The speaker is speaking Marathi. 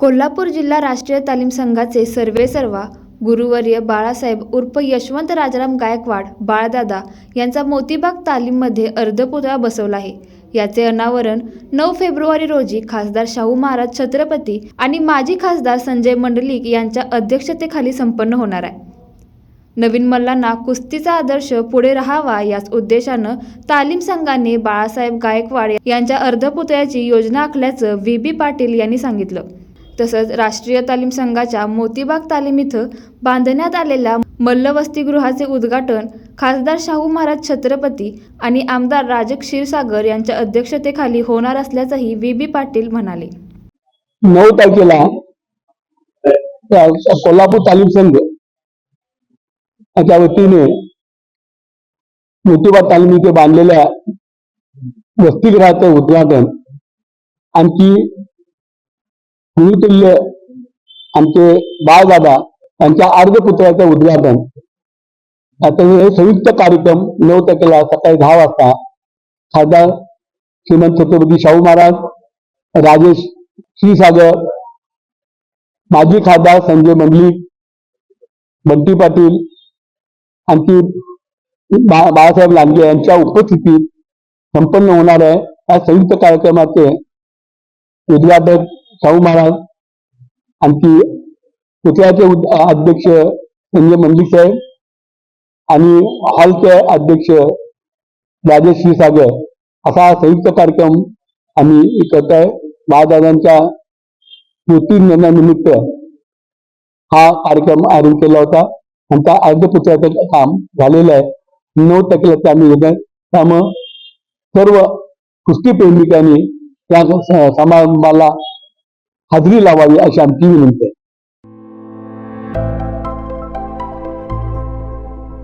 कोल्हापूर जिल्हा राष्ट्रीय तालीम संघाचे सर्वेसर्वा गुरुवर्य बाळासाहेब उर्फ यशवंत राजाराम गायकवाड बाळदादा यांचा मोतीबाग तालीममध्ये अर्धपुतळा बसवला आहे. याचे अनावरण नऊ फेब्रुवारी रोजी खासदार शाहू महाराज छत्रपती आणि माजी खासदार संजय मंडलिक यांच्या अध्यक्षतेखाली संपन्न होणार आहे. नवीन मल्लांना कुस्तीचा आदर्श पुढे राहावा याच उद्देशानं तालीम संघाने बाळासाहेब गायकवाड यांच्या अर्धपुतळ्याची योजना आखल्याचं व्ही. बी. पाटील यांनी सांगितलं. तसंच राष्ट्रीय तालीम संघाच्या मोतीबाग तालीम इथं बांधण्यात आलेल्या मल्लवस्तीगृहाचे उद्घाटन खासदार शाहू महाराज छत्रपती आणि आमदार राजक क्षीरसागर यांच्या अध्यक्षतेखाली होणार असल्याचंही व्ही. बी. पाटील म्हणाले. नऊ तारखेला कोल्हापूर तालीम संघ त्याच्या वतीने ज्योतिबा तालीम इथे बांधलेल्या वसतिगृहाचं उद्घाटन आणखी गुरुतुल्य आमचे बाळदादा त्यांच्या अर्धपुत्राचं उद्घाटन. आता हे संयुक्त कार्यक्रम नऊ तारखेला सकाळी दहा वाजता खासदार श्रीमंत छत्रपती शाहू महाराज राजेश श्रीसागर माजी खासदार संजय मंडलिक बंटी पाटील आणखी बा बाळासाहेब लांडगे यांच्या उपस्थितीत संपन्न होणार आहे या संयुक्त कार्यक्रमाचे उद्घाटक शाहू महाराज आणखी पुतळ्याचे उद- अध्यक्ष संजय मंदिर साहेब आणि हॉलचे अध्यक्ष राजेश सागर असा हा संयुक्त कार्यक्रम आम्ही करत आहे बाळदादांच्या निमित्त हा कार्यक्रम आयोजित केला होता. आमचा अर्धपुत्राचं काम झालेलं आहे. नऊ टक्के आम्ही घेतोय त्यामुळं सर्व कुस्ती प्रेमिकांनी त्या समारंभाला हजेरी लावावी अशी आमची विनंती आहे.